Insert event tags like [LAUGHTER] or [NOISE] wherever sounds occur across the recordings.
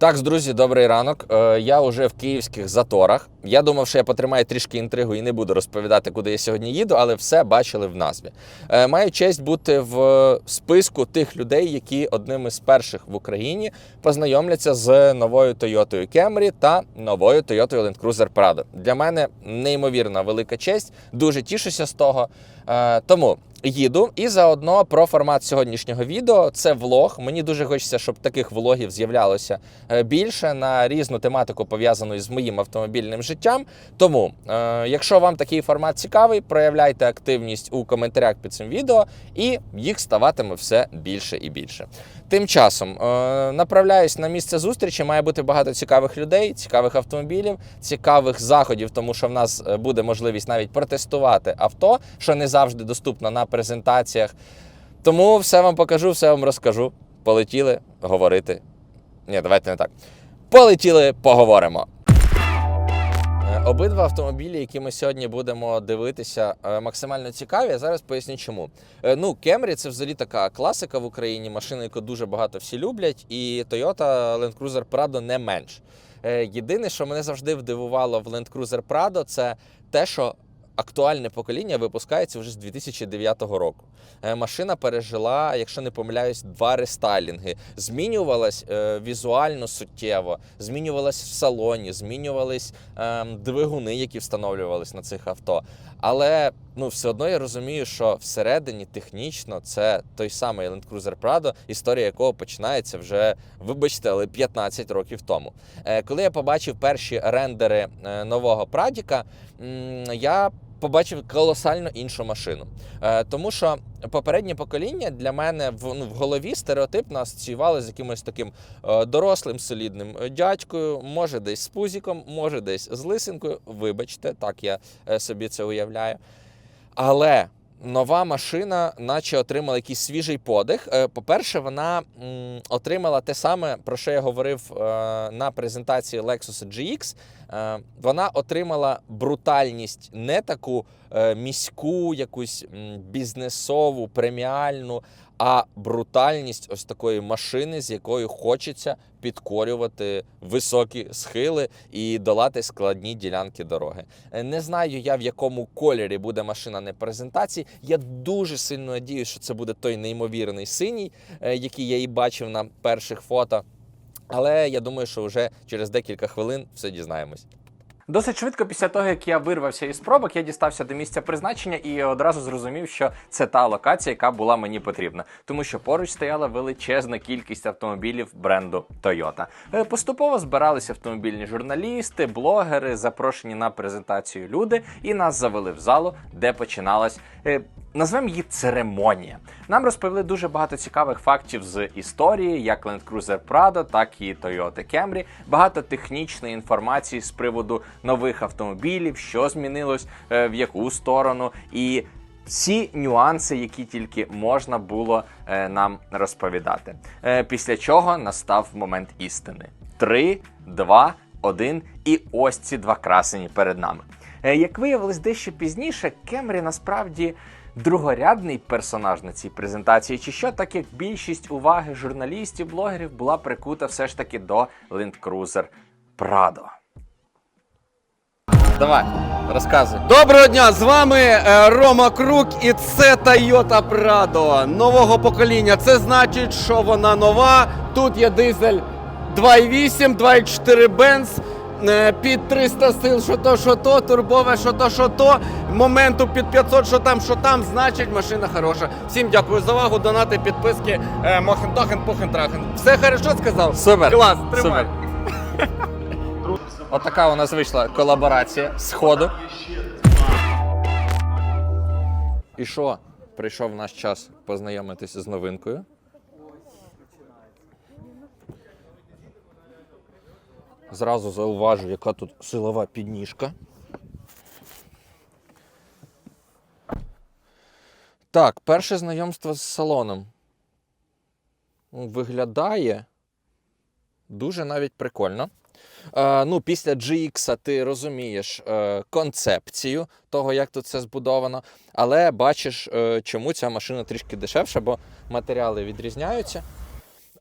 Так, друзі, добрий ранок. Е, Я вже в київських заторах. Я думав, що я потримаю трішки інтригу і не буду розповідати, куди я сьогодні їду, але все бачили в назві. Е, Маю честь бути в списку тих людей, які одними з перших в Україні познайомляться з новою Toyota Camry та новою Toyota Land Cruiser Prado. Для мене неймовірна велика честь. Дуже тішуся з того. Е, Тому їду і заодно про формат сьогоднішнього відео. Це влог. Мені дуже хочеться, щоб таких влогів з'являлося е, більше на різну тематику, пов'язану із моїм автомобільним життям. Тому, е, якщо вам такий формат цікавий, проявляйте активність у коментарях під цим відео, і їх ставатиме все більше і більше. Тим часом е, направляюсь на місце зустрічі. Має бути багато цікавих людей, цікавих автомобілів, цікавих заходів, тому що в нас е, буде можливість навіть протестувати авто, що не завжди доступно на презентаціях. Тому все вам покажу, все вам розкажу. Полетіли говорити. Ні, давайте не так. Полетіли, поговоримо. Е, Обидва автомобілі, які ми сьогодні будемо дивитися, е, максимально цікаві. Я зараз поясню, чому. Е, Ну, Camry – це взагалі така класика в Україні, машина, яку дуже багато всі люблять, і Toyota Land Cruiser Prado не менш. Єдине, що мене завжди вдивувало в Land Cruiser Prado, це те, що актуальне покоління випускається вже з 2009 року. Е, Машина пережила, якщо не помиляюсь, два рестайлінги. Змінювалась е, візуально суттєво, змінювалась в салоні, змінювались е, двигуни, які встановлювались на цих авто. Але ну, все одно я розумію, що всередині технічно це той самий Land Cruiser Prado, історія якого починається вже, вибачте, але 15 років тому. Е, коли я побачив перші рендери нового Прадіка, я побачив колосально іншу машину. Е, тому що попереднє покоління для мене в, ну, в голові стереотипно асоціювали з якимось таким е, дорослим солідним е, дядькою, може десь з пузіком, може десь з лисинкою. Вибачте, так я собі це уявляю. Але нова машина, наче отримала якийсь свіжий подих. Е, По-перше, вона отримала те саме, про що я говорив е, на презентації Lexus GX. Е, Вона отримала брутальність не таку міську, якусь бізнесову, преміальну, а брутальність ось такої машини, з якою хочеться підкорювати високі схили і долати складні ділянки дороги. Е, Не знаю я в якому кольорі буде машина на презентації. Я дуже сильно надію, що це буде той неймовірний синій, е, який я і бачив на перших фото. Але я думаю, що вже через декілька хвилин все дізнаємось. Досить швидко після того, як я вирвався із пробок, я дістався до місця призначення і одразу зрозумів, що це та локація, яка була мені потрібна, тому що поруч стояла величезна кількість автомобілів бренду Toyota. Е, Поступово збиралися автомобільні журналісти, блогери, запрошені на презентацію люди, і нас завели в залу, де починалась. Назвемо її церемонія. Нам розповіли дуже багато цікавих фактів з історії, як Land Cruiser Prado, так і Toyota Camry. Багато технічної інформації з приводу нових автомобілів, що змінилось, е, в яку сторону, і всі нюанси, які тільки можна було е, нам розповідати. Е, Після чого настав момент істини: три, два, один, і ось ці два красені перед нами. Як виявилось дещо пізніше, Кемрі насправді другорядний персонаж на цій презентації, чи що, так як більшість уваги журналістів, блогерів була прикута все ж таки до Land Prado. Давай, розказуй. Доброго дня! З вами е, Рома Крук і це Toyota Prado нового покоління. Це значить, що вона нова. Тут є дизель 2.8, 2.4 Benz. Е, Під 300 сил, що то, що то, турбове, що то, що то. Моменту під 500, що там, що там, значить машина хороша. Всім дякую за увагу, донати, підписки. Е, Мохен-тохен, пухен-трахен. Все хорошо сказав? Супер. Клас, тримай. [LAUGHS] Отака у нас вийшла колаборація з ходу. І що? Прийшов наш час познайомитися з новинкою. Зразу зауважу, яка тут силова підніжка. Так, перше знайомство з салоном. Ну, Виглядає дуже навіть прикольно. Е, ну, після GX ти розумієш е, концепцію того, як тут це збудовано, але бачиш, е, чому ця машина трішки дешевша, бо матеріали відрізняються.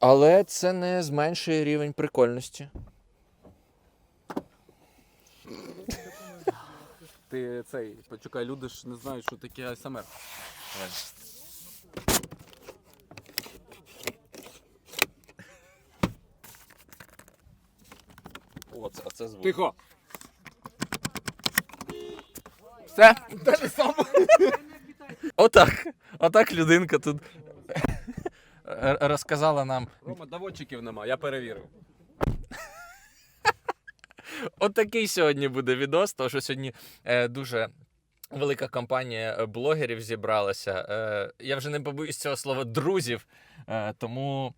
Але це не зменшує рівень прикольності. Ти цей, почекай, люди ж не знають, що таке АСМР. О, це, це звук. Тихо. Все? Те ж саме. Отак. Отак людинка тут [LAUGHS] розказала нам. Рома, доводчиків нема, я перевірив. Отакий сьогодні буде відос, тому що сьогодні е, дуже. Велика компанія е, блогерів зібралася. Е, я вже не побоюсь цього слова друзів, е, тому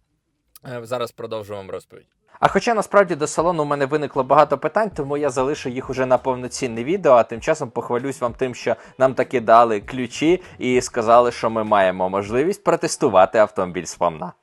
зараз продовжу вам розповідь. А хоча насправді до салону у мене виникло багато питань, тому я залишу їх уже на повноцінне відео, а тим часом похвалюсь вам тим, що нам таки дали ключі і сказали, що ми маємо можливість протестувати автомобіль сповна. Е,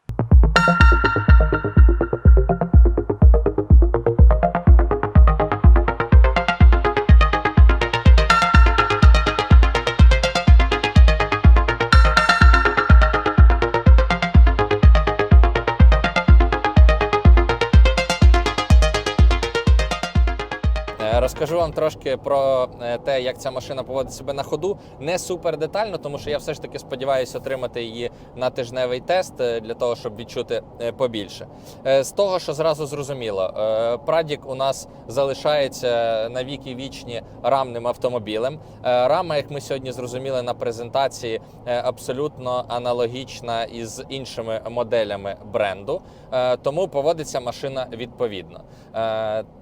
вам трошки про е, те, як ця машина поводить себе на ходу. Не супер детально, тому що я все ж таки сподіваюся отримати її на тижневий тест е, для того, щоб відчути е, побільше. З того, що зразу зрозуміло, Прадік у нас залишається на віки вічні рамним автомобілем. Рама, як ми сьогодні зрозуміли на презентації, абсолютно аналогічна із іншими моделями бренду, тому поводиться машина відповідно.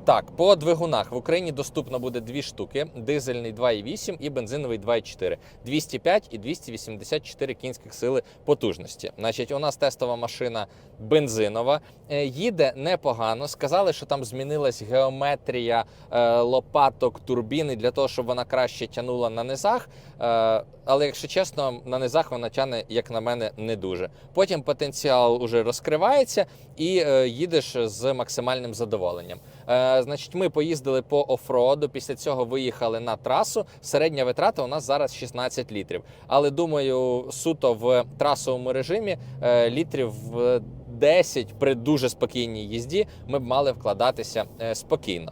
Так, по двигунах в Україні доступно буде дві штуки: дизельний 2,8 і бензиновий 2,4. 205 і 284 кінських сили потужності. Значить, у нас тестова машина бензинова. Е, Їде непогано. Сказали, що там змінилась геометрія е, лопаток турбіни для того, щоб вона краще тянула на низах. Е, Але якщо чесно, на низах вона тяне, як на мене, не дуже. Потім потенціал уже розкривається і їдеш з максимальним задоволенням. Е, значить, ми поїздили по офроду. Після цього виїхали на трасу. Середня витрата у нас зараз 16 літрів. Але думаю, суто в трасовому режимі е, літрів в 10 при дуже спокійній їзді ми б мали вкладатися е, спокійно.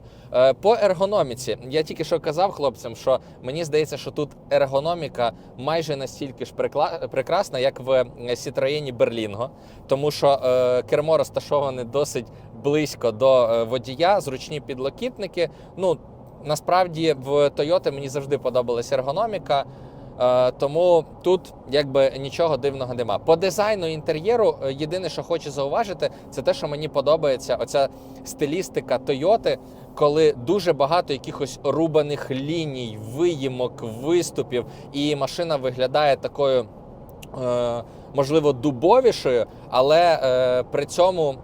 По ергономіці я тільки що казав хлопцям, що мені здається, що тут ергономіка майже настільки ж прикла- прекрасна, як в Citroën Berlingo, тому що е, кермо розташоване досить близько до е, водія, зручні підлокітники. Ну насправді в Toyota мені завжди подобалась ергономіка. Е, Тому тут якби нічого дивного нема. По дизайну інтер'єру е, єдине, що хочу зауважити, це те, що мені подобається оця стилістика Тойоти, коли дуже багато якихось рубаних ліній, виїмок, виступів, і машина виглядає такою, можливо, дубовішою, але при цьому.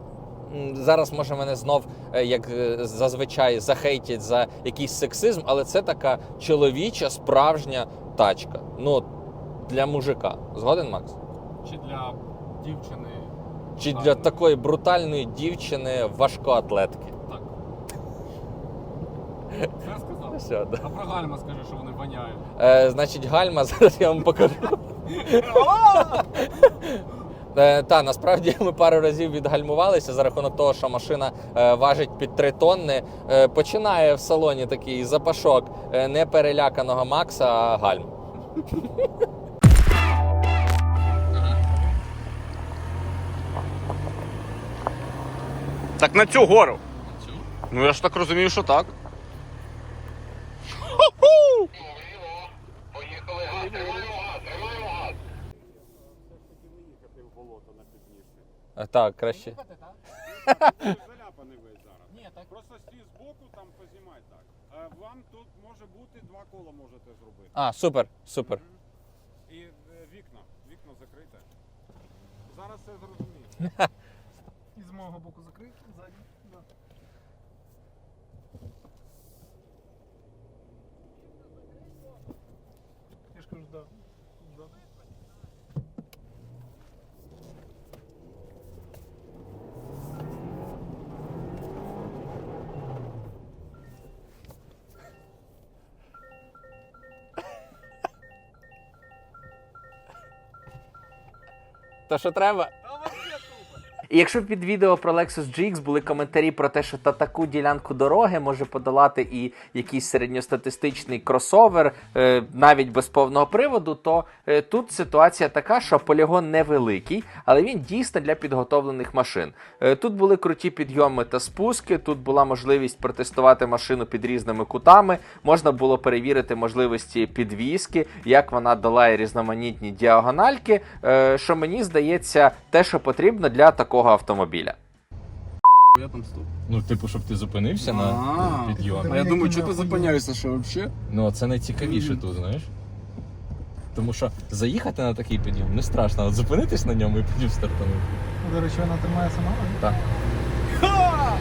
Зараз може мене знов, е, як е, зазвичай, захейтять за якийсь сексизм, але це така чоловіча справжня тачка. Ну, для мужика. Згоден, Макс? Чи для дівчини. Чи для такої брутальної дівчини важкоатлетки? Так. Це сказав? Все, да. А про гальма скажи, що вони воняють. Е, значить, гальма, [LAUGHS] зараз я вам покажу. [LAUGHS] Е, та насправді [LAUGHS] ми пару разів відгальмувалися за рахунок того, що машина е, важить під 3 тонни. Е, починає в салоні такий запашок е, не Макса, а гальм. [LAUGHS] Так на цю гору. Ну я ж так розумію, що так. Так, краще. Заляпаний весь зараз. Ні, так. Просто стій з боку, там познімай так. Е, Вам тут може бути два кола можете зробити. А, супер, супер. І е, вікна. Вікно закрите. Зараз все зрозумієш. [LAUGHS] І з мого боку закрити, ззаді. Да. Я ж кажу, да. То що треба? І якщо під відео про Lexus GX були коментарі про те, що та таку ділянку дороги може подолати і якийсь середньостатистичний кросовер, е, навіть без повного приводу, то е, тут ситуація така, що полігон невеликий, але він дійсно для підготовлених машин. Е, тут були круті підйоми та спуски, тут була можливість протестувати машину під різними кутами, можна було перевірити можливості підвіски, як вона долає різноманітні діагональки, що мені здається, те, що потрібно для такого автомобіля. Я там стоп. Ну, типу, щоб ти зупинився А, підйомі. А я думаю, що ти зупиняєшся, що взагалі? Ну, це найцікавіше тут, знаєш. Тому що заїхати на такий підйом не страшно, а зупинитись на ньому і потім стартанути. Ну, До речі, вона тримає сама. Так. Ха!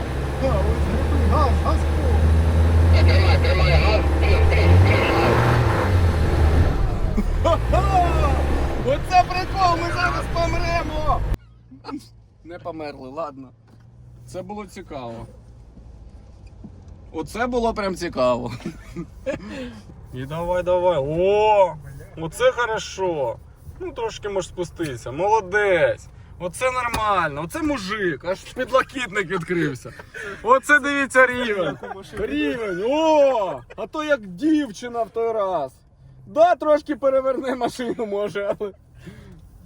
Ха, ось зроби газ, газ по. Оце прикол, ми зараз помремо! Не померли, ладно. Це було цікаво. Оце було прям цікаво. І давай, давай. О! Оце хорошо. Ну трошки можеш спуститися. Молодець. Оце нормально, оце мужик, аж підлокітник відкрився. Оце дивіться рівень. Рівень. О! А то як дівчина в той раз. Да, трошки переверне машину може, але.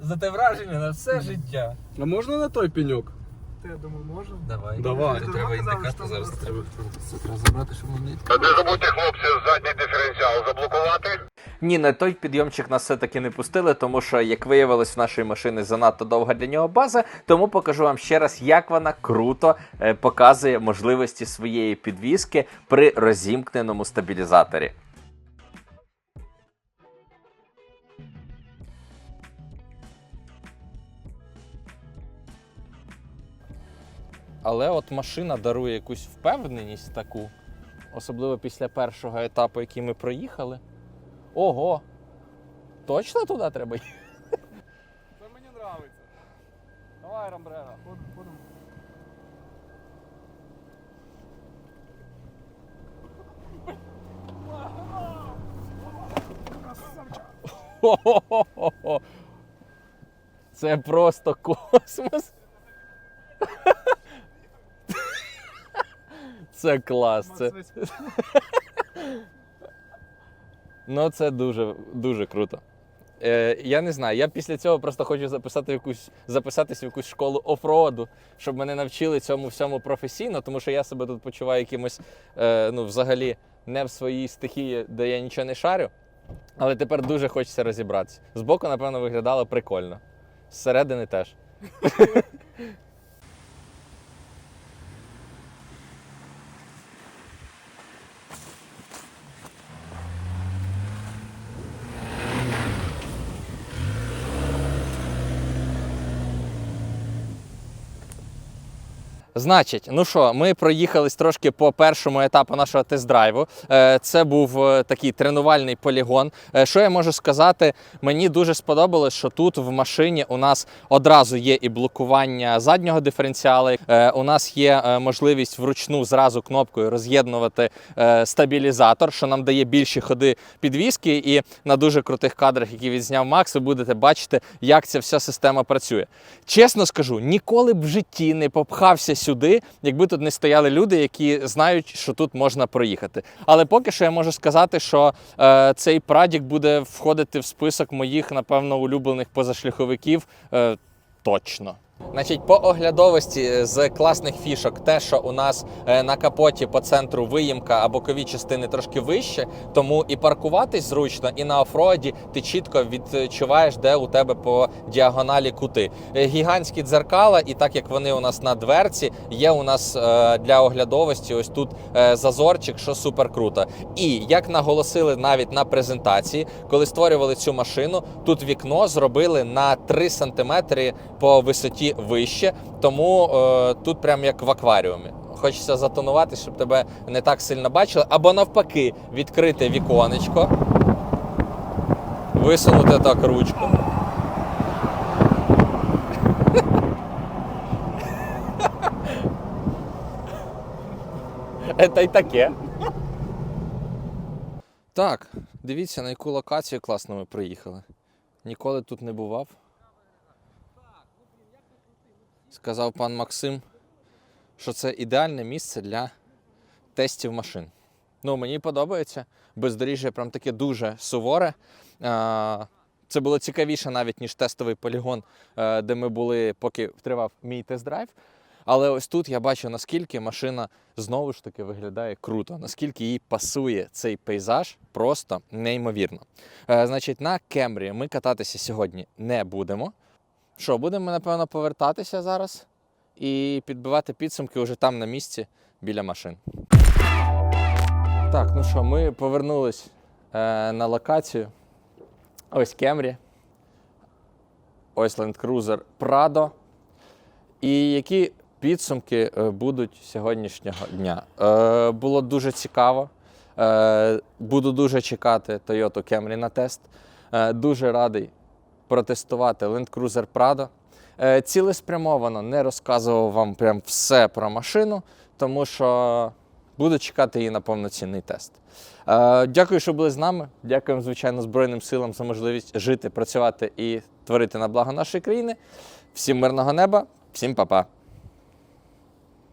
За те враження на все життя. А можна на той пеньок? Ти, я думаю, можна. Давай. Давай. Це треба індикатор зараз треба. Це треба забрати, щоб вони. Не забудьте, хлопці, задній диференціал заблокувати. Ні, на той підйомчик нас все-таки не пустили, тому що, як виявилось, в нашої машини занадто довга для нього база. Тому покажу вам ще раз, як вона круто е, показує можливості своєї підвіски при розімкненому стабілізаторі. Але от машина дарує якусь впевненість таку, особливо після першого етапу, який ми проїхали. Ого! Точно туди треба їхати? Це мені подобається. Давай, Рамбрера. Ходимо. Це просто космос. Це клас. Це, [LAUGHS] ну, це дуже, дуже круто. Е, я не знаю, я після цього просто хочу записати в якусь, записатися в якусь школу офроду, щоб мене навчили цьому всьому професійно, тому що я себе тут почуваю якимось, е, ну, взагалі, не в своїй стихії, де я нічого не шарю. Але тепер дуже хочеться розібратися. Збоку, напевно, виглядало прикольно. Зсередини теж. [LAUGHS] Значить, ну що, ми проїхались трошки по першому етапу нашого тест-драйву. Е, Це був е, такий тренувальний полігон. Е, Що я можу сказати? Мені дуже сподобалось, що тут в машині у нас одразу є і блокування заднього диференціалу. У нас є можливість вручну зразу кнопкою роз'єднувати стабілізатор, що нам дає більші ходи підвіски. І на дуже крутих кадрах, які відзняв Макс, ви будете бачити, як ця вся система працює. Чесно скажу, ніколи б в житті не попхався сюди, якби тут не стояли люди, які знають, що тут можна проїхати. Але поки що я можу сказати, що е, цей прадік буде входити в список моїх, напевно, улюблених позашляховиків. Е, точно. Значить, по оглядовості з класних фішок, те, що у нас е, на капоті по центру виїмка, а бокові частини трошки вище, тому і паркуватись зручно, і на офроді ти чітко відчуваєш, де у тебе по діагоналі кути. Е, Гігантські дзеркала, і так як вони у нас на дверці, є у нас е, для оглядовості ось тут е, зазорчик, що супер круто. І як наголосили навіть на презентації, коли створювали цю машину, тут вікно зробили на 3 см по висоті вище, тому е, тут прям як в акваріумі. Хочеться затонувати, щоб тебе не так сильно бачили, або навпаки, відкрити віконечко, висунути так ручку. [LAUGHS] Це й таке. Так, дивіться, на яку локацію класно ми приїхали. Ніколи тут не бував. Сказав пан Максим, що це ідеальне місце для тестів машин. Ну, мені подобається. Бездоріжжя прям таке дуже суворе. Це було цікавіше навіть, ніж тестовий полігон, е, де ми були, поки тривав мій тест-драйв. Але ось тут я бачу, наскільки машина знову ж таки виглядає круто, наскільки їй пасує цей пейзаж, просто неймовірно. Е, значить, на Кемрі ми кататися сьогодні не будемо. Що, будемо, напевно, повертатися зараз і підбивати підсумки вже там на місці біля машин. Так, ну що, ми повернулись е, на локацію. Ось Кемрі. Ось Land Cruiser Prado. І які підсумки е, будуть сьогоднішнього дня? Е, було дуже цікаво. Е, буду дуже чекати Toyota Camry на тест. Е, дуже радий протестувати Land Cruiser Prado. Е, цілеспрямовано не розказував вам прям все про машину, тому що буду чекати її на повноцінний тест. Е, дякую, що були з нами. Дякуємо, звичайно, Збройним силам за можливість жити, працювати і творити на благо нашої країни. Всім мирного неба, всім па-па.